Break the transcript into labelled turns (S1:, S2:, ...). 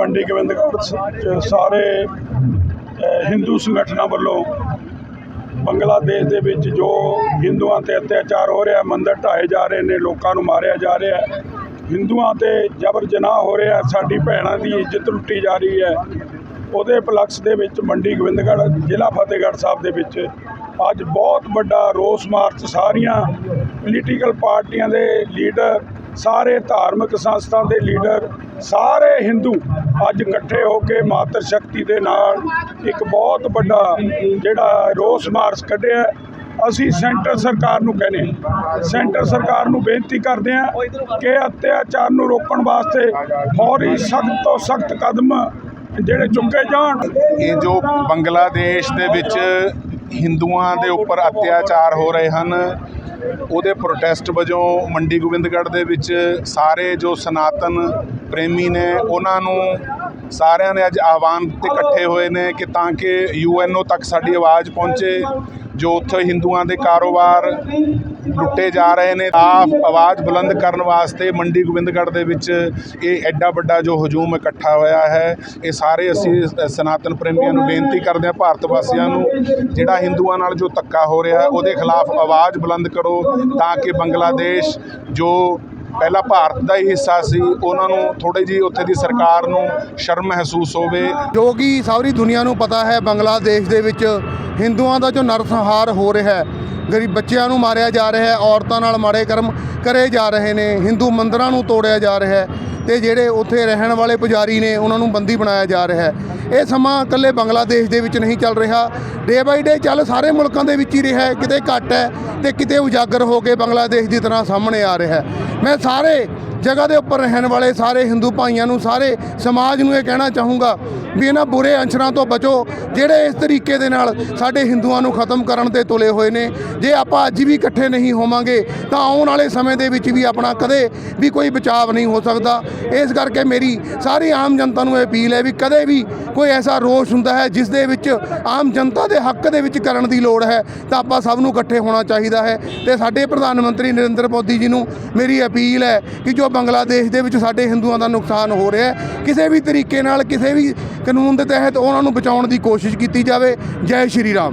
S1: ਮੰਡੀ ਗੋਬਿੰਦਗੜ੍ਹ 'ਚ ਸਾਰੇ ਹਿੰਦੂ ਸੰਗਠਨਾਂ ਵੱਲੋਂ ਬੰਗਲਾਦੇਸ਼ ਦੇ ਵਿੱਚ ਜੋ ਹਿੰਦੂਆਂ ਤੇ ਅਤਿਆਚਾਰ ਹੋ ਰਿਹਾ, ਮੰਦਰ ਢਾਏ ਜਾ ਰਹੇ ਨੇ, ਲੋਕਾਂ ਨੂੰ ਮਾਰਿਆ ਜਾ ਰਿਹਾ ਹਿੰਦੂਆਂ ਤੇ ਜਬਰ ਜਨਾਹ ਹੋ ਰਿਹਾ, ਸਾਡੀ ਭੈਣਾਂ ਦੀ ਇੱਜ਼ਤ ਲੁੱਟੀ ਜਾ ਰਹੀ ਹੈ। ਉਹਦੇ ਪਲਕਸ ਦੇ ਵਿੱਚ ਮੰਡੀ ਗੋਬਿੰਦਗੜ੍ਹ, ਜ਼ਿਲ੍ਹਾ ਫਤਿਹਗੜ੍ਹ ਸਾਹਿਬ ਦੇ ਵਿੱਚ ਅੱਜ ਬਹੁਤ ਵੱਡਾ ਰੋਸ ਮਾਰਚ ਸਾਰੀਆਂ ਪੋਲੀਟੀਕਲ ਪਾਰਟੀਆਂ ਦੇ ਲੀਡਰ ਸਾਰੇ ਧਾਰਮਿਕ ਸੰਸਥਾ ਦੇ ਲੀਡਰ, ਸਾਰੇ ਹਿੰਦੂ ਅੱਜ ਇਕੱਠੇ ਹੋ ਕੇ ਮਾਤਰ ਸ਼ਕਤੀ ਦੇ ਨਾਲ ਇੱਕ ਬਹੁਤ ਵੱਡਾ ਜਿਹੜਾ ਰੋਸ ਮਾਰਚ ਕੱਢਿਆ ਅਸੀਂ ਸੈਂਟਰ ਸਰਕਾਰ ਨੂੰ ਕਹਿੰਦੇ ਸੈਂਟਰ ਸਰਕਾਰ ਨੂੰ ਬੇਨਤੀ ਕਰਦੇ ਹਾਂ ਕਿ ਅਤਿਆਚਾਰ ਨੂੰ ਰੋਕਣ ਵਾਸਤੇ ਫੌਰੀ ਸਖਤ ਤੋਂ ਸਖਤ ਕਦਮ ਜਿਹੜੇ ਚੁੱਕੇ ਜਾਣ।
S2: ਇਹ ਜੋ ਬੰਗਲਾਦੇਸ਼ ਦੇ ਵਿੱਚ ਹਿੰਦੂਆਂ ਦੇ ਉੱਪਰ ਅਤਿਆਚਾਰ ਹੋ ਰਹੇ ਹਨ ਉਹਦੇ ਪ੍ਰੋਟੈਸਟ ਵਜੋਂ ਮੰਡੀ ਗੋਬਿੰਦਗੜ੍ਹ ਦੇ ਵਿੱਚ ਸਾਰੇ ਜੋ ਸਨਾਤਨ ਪ੍ਰੇਮੀ ਨੇ, ਉਹਨਾਂ ਨੂੰ ਸਾਰਿਆਂ ਨੇ ਅੱਜ ਆਹਵਾਨ ਤੇ ਇਕੱਠੇ ਹੋਏ ਨੇ ਕਿ ਤਾਂ ਕਿ ਯੂਐਨਓ ਤੱਕ ਸਾਡੀ ਆਵਾਜ਼ ਪਹੁੰਚੇ। ਜੋ ਉੱਥੇ ਹਿੰਦੂਆਂ ਦੇ ਕਾਰੋਬਾਰ ਲੁੱਟੇ ਜਾ ਰਹੇ ਨੇ, ਆਪ ਆਵਾਜ਼ ਬੁਲੰਦ ਕਰਨ ਵਾਸਤੇ ਮੰਡੀ ਗੋਬਿੰਦਗੜ੍ਹ ਦੇ ਵਿੱਚ ਇਹ ਐਡਾ ਵੱਡਾ ਜੋ ਹਜੂਮ ਇਕੱਠਾ ਹੋਇਆ ਹੈ, ਇਹ ਸਾਰੇ ਅਸੀਂ ਸਨਾਤਨ ਪ੍ਰੇਮੀਆਂ ਨੂੰ ਬੇਨਤੀ ਕਰਦੇ ਹਾਂ, ਭਾਰਤ ਵਾਸੀਆਂ ਨੂੰ, ਜਿਹੜਾ ਹਿੰਦੂਆਂ ਨਾਲ ਜੋ ਧੱਕਾ ਹੋ ਰਿਹਾ, ਉਹਦੇ ਖਿਲਾਫ ਆਵਾਜ਼ ਬੁਲੰਦ ਕਰੋ ਤਾਂ ਕਿ ਬੰਗਲਾਦੇਸ਼ ਜੋ ਪਹਿਲਾਂ ਭਾਰਤ ਦਾ ਹੀ ਹਿੱਸਾ ਸੀ, ਉਹਨਾਂ ਨੂੰ ਥੋੜੀ ਜੀ ਉੱਥੇ ਦੀ ਸਰਕਾਰ ਨੂੰ ਸ਼ਰਮ ਮਹਿਸੂਸ ਹੋਵੇ।
S3: ਜੋ ਕਿ ਸਾਰੀ ਦੁਨੀਆ ਨੂੰ ਪਤਾ ਹੈ, ਬੰਗਲਾਦੇਸ਼ ਦੇ ਵਿੱਚ ਹਿੰਦੂਆਂ ਦਾ ਜੋ ਨਰਸੰਹਾਰ ਹੋ ਰਿਹਾ ਹੈ, ਗਰੀਬ ਬੱਚਿਆਂ ਨੂੰ ਮਾਰਿਆ ਜਾ ਰਿਹਾ ਹੈ, ਔਰਤਾਂ ਨਾਲ ਮਾੜੇ ਕਰਮ ਕਰੇ ਜਾ ਰਹੇ ਨੇ, ਹਿੰਦੂ ਮੰਦਰਾਂ ਨੂੰ ਤੋੜਿਆ ਜਾ ਰਿਹਾ ਹੈ ਤੇ ਜਿਹੜੇ ਉੱਥੇ ਰਹਿਣ ਵਾਲੇ ਪੁਜਾਰੀ ਨੇ, ਉਹਨਾਂ ਨੂੰ ਬੰਦੀ ਬਣਾਇਆ ਜਾ ਰਿਹਾ ਹੈ। ਇਹ ਸਮਾਂ ਇਕੱਲੇ ਬੰਗਲਾਦੇਸ਼ ਦੇ ਵਿੱਚ ਨਹੀਂ ਚੱਲ ਰਿਹਾ। ਡੇ ਬਾਈ ਡੇ ਚੱਲ ਸਾਰੇ ਮੁਲਕਾਂ ਦੇ ਵਿੱਚ ਹੀ ਰਿਹਾ ਹੈ, ਕਿਤੇ ਘੱਟ ਹੈ ਤੇ ਕਿਤੇ ਉਜਾਗਰ ਹੋ ਕੇ ਬੰਗਲਾਦੇਸ਼ ਦੀ ਤਰ੍ਹਾਂ ਸਾਹਮਣੇ ਆ ਰਿਹਾ ਹੈ। ਮੈਂ ਸਾਰੇ ਜਗ੍ਹਾ ਦੇ ਉੱਪਰ ਰਹਿਣ ਵਾਲੇ ਸਾਰੇ ਹਿੰਦੂ ਭਾਈਆਂ ਨੂੰ, ਸਾਰੇ ਸਮਾਜ ਨੂੰ ਇਹ ਕਹਿਣਾ ਚਾਹੂੰਗਾ ਵੀ ਇਹਨਾਂ ਬੁਰੇ ਅੰਸ਼ਰਾਂ ਤੋਂ ਬਚੋ, ਜਿਹੜੇ ਇਸ ਤਰੀਕੇ ਦੇ ਨਾਲ ਸਾਡੇ ਹਿੰਦੂਆਂ ਨੂੰ ਖਤਮ ਕਰਨ ਤੇ ਤੁਲੇ ਹੋਏ ਨੇ। ਜੇ ਆਪਾਂ ਅੱਜ ਵੀ ਇਕੱਠੇ ਨਹੀਂ ਹੋਵਾਂਗੇ, ਤਾਂ ਆਉਣ ਵਾਲੇ ਸਮੇਂ ਦੇ ਵਿੱਚ ਵੀ ਆਪਣਾ ਕਦੇ ਵੀ ਕੋਈ ਬਚਾਵ ਨਹੀਂ ਹੋ ਸਕਦਾ। ਇਸ ਕਰਕੇ ਮੇਰੀ ਸਾਰੀ ਆਮ ਜਨਤਾ ਨੂੰ ਇਹ ਅਪੀਲ ਹੈ ਵੀ ਕਦੇ ਵੀ ਕੋਈ ਐਸਾ ਰੋਸ਼ ਹੁੰਦਾ ਹੈ, ਜਿਸ ਦੇ ਵਿੱਚ ਆਮ ਜਨਤਾ ਦੇ ਹੱਕ ਦੇ ਵਿੱਚ ਕਰਨ ਦੀ ਲੋੜ ਹੈ, ਤਾਂ ਆਪਾਂ ਸਭ ਨੂੰ ਇਕੱਠੇ ਹੋਣਾ ਚਾਹੀਦਾ ਹੈ। ਤੇ ਸਾਡੇ ਪ੍ਰਧਾਨ ਮੰਤਰੀ ਨਰਿੰਦਰ ਮੋਦੀ ਜੀ ਨੂੰ ਮੇਰੀ ਅਪੀਲ ਹੈ ਕਿ ਜੋ ਬੰਗਲਾਦੇਸ਼ ਦੇ ਵਿੱਚ ਸਾਡੇ ਹਿੰਦੂਆਂ ਦਾ ਨੁਕਸਾਨ ਹੋ ਰਿਹਾ ਹੈ, ਕਿਸੇ ਵੀ ਤਰੀਕੇ ਨਾਲ, ਕਿਸੇ ਵੀ ਕਾਨੂੰਨ ਦੇ ਤਹਿਤ ਉਹਨਾਂ ਨੂੰ ਬਚਾਉਣ ਦੀ ਕੋਸ਼ਿਸ਼ ਕੀਤੀ ਜਾਵੇ। ਜੈ ਸ਼੍ਰੀ ਰਾਮ।